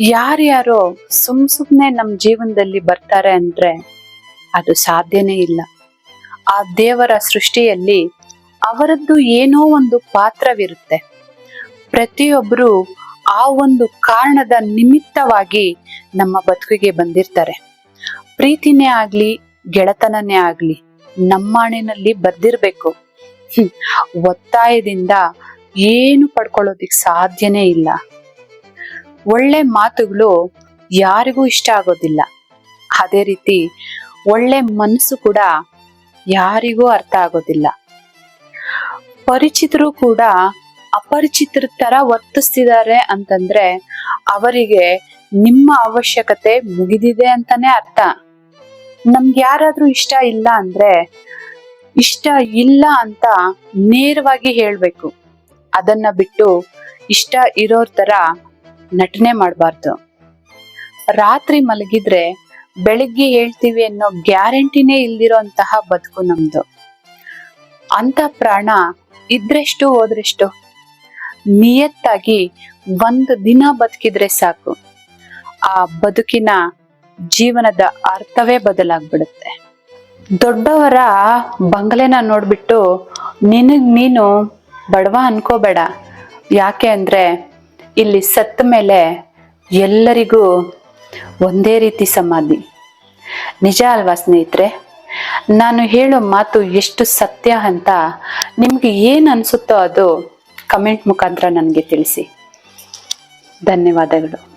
ಯಾರ್ಯಾರೋ ಸುಮ್ ಸುಮ್ನೆ ನಮ್ ಜೀವನದಲ್ಲಿ ಬರ್ತಾರೆ ಅಂದ್ರೆ ಅದು ಸಾಧ್ಯನೇ ಇಲ್ಲ. ಆ ದೇವರ ಸೃಷ್ಟಿಯಲ್ಲಿ ಅವರದ್ದು ಏನೋ ಒಂದು ಪಾತ್ರವಿರುತ್ತೆ. ಪ್ರತಿಯೊಬ್ಬರು ಆ ಒಂದು ಕಾರಣದ ನಿಮಿತ್ತವಾಗಿ ನಮ್ಮ ಬದುಕಿಗೆ ಬಂದಿರ್ತಾರೆ. ಪ್ರೀತಿನೇ ಆಗ್ಲಿ, ಗೆಳತನನೇ ಆಗ್ಲಿ, ನಮ್ಮಾಣಿನಲ್ಲಿ ಬರ್ದಿರ್ಬೇಕು. ಹ್ಮ್. ಒತ್ತಾಯದಿಂದ ಏನು ಪಡ್ಕೊಳ್ಳೋದಿಕ್ ಸಾಧ್ಯನೇ ಇಲ್ಲ. ಒಳ್ಳೆ ಮಾತುಗಳು ಯಾರಿಗೂ ಇಷ್ಟ ಆಗೋದಿಲ್ಲ. ಅದೇ ರೀತಿ ಒಳ್ಳೆ ಮನಸ್ಸು ಕೂಡ ಯಾರಿಗೂ ಅರ್ಥ ಆಗೋದಿಲ್ಲ. ಪರಿಚಿತರು ಕೂಡ ಅಪರಿಚಿತರ ತರ ವರ್ತಿಸ್ತಿದ್ದಾರೆ ಅಂತಂದ್ರೆ ಅವರಿಗೆ ನಿಮ್ಮ ಅವಶ್ಯಕತೆ ಮುಗಿದಿದೆ ಅಂತಾನೆ ಅರ್ಥ. ನಮ್ಗೆ ಯಾರಾದ್ರೂ ಇಷ್ಟ ಇಲ್ಲ ಅಂದ್ರೆ ಇಷ್ಟ ಇಲ್ಲ ಅಂತ ನೇರವಾಗಿ ಹೇಳ್ಬೇಕು. ಅದನ್ನ ಬಿಟ್ಟು ಇಷ್ಟ ಇರೋರ್ ತರ ನಟನೆ ಮಾಡಬಾರ್ದು. ರಾತ್ರಿ ಮಲಗಿದ್ರೆ ಬೆಳಿಗ್ಗೆ ಹೇಳ್ತೀವಿ ಅನ್ನೋ ಗ್ಯಾರಂಟಿನೇ ಇಲ್ದಿರೋಂತಹ ಬದುಕು ನಮ್ದು. ಅಂತ ಪ್ರಾಣ ಇದ್ರೆಷ್ಟು ಹೋದ್ರೆಷ್ಟು ನಿಯತ್ತಾಗಿ ಒಂದು ದಿನ ಬದುಕಿದ್ರೆ ಸಾಕು. ಆ ಬದುಕಿನ ಜೀವನದ ಅರ್ಥವೇ ಬದಲಾಗ್ಬಿಡುತ್ತೆ. ದೊಡ್ಡವರ ಬಂಗಲೆನ ನೋಡ್ಬಿಟ್ಟು ನಿನಗ್ ನೀನು ಬಡವ ಅನ್ಕೋಬೇಡ. ಯಾಕೆ ಅಂದ್ರೆ ಇಲ್ಲಿ ಸತ್ತ ಮೇಲೆ ಎಲ್ಲರಿಗೂ ಒಂದೇ ರೀತಿ ಸಮಾಧಿ. ನಿಜ ಅಲ್ವಾ ಸ್ನೇಹಿತರೆ? ನಾನು ಹೇಳೋ ಮಾತು ಎಷ್ಟು ಸತ್ಯ ಅಂತ ನಿಮಗೆ ಏನು ಅನ್ಸುತ್ತೋ ಅದು ಕಮೆಂಟ್ ಮುಖಾಂತರ ನನಗೆ ತಿಳಿಸಿ. ಧನ್ಯವಾದಗಳು.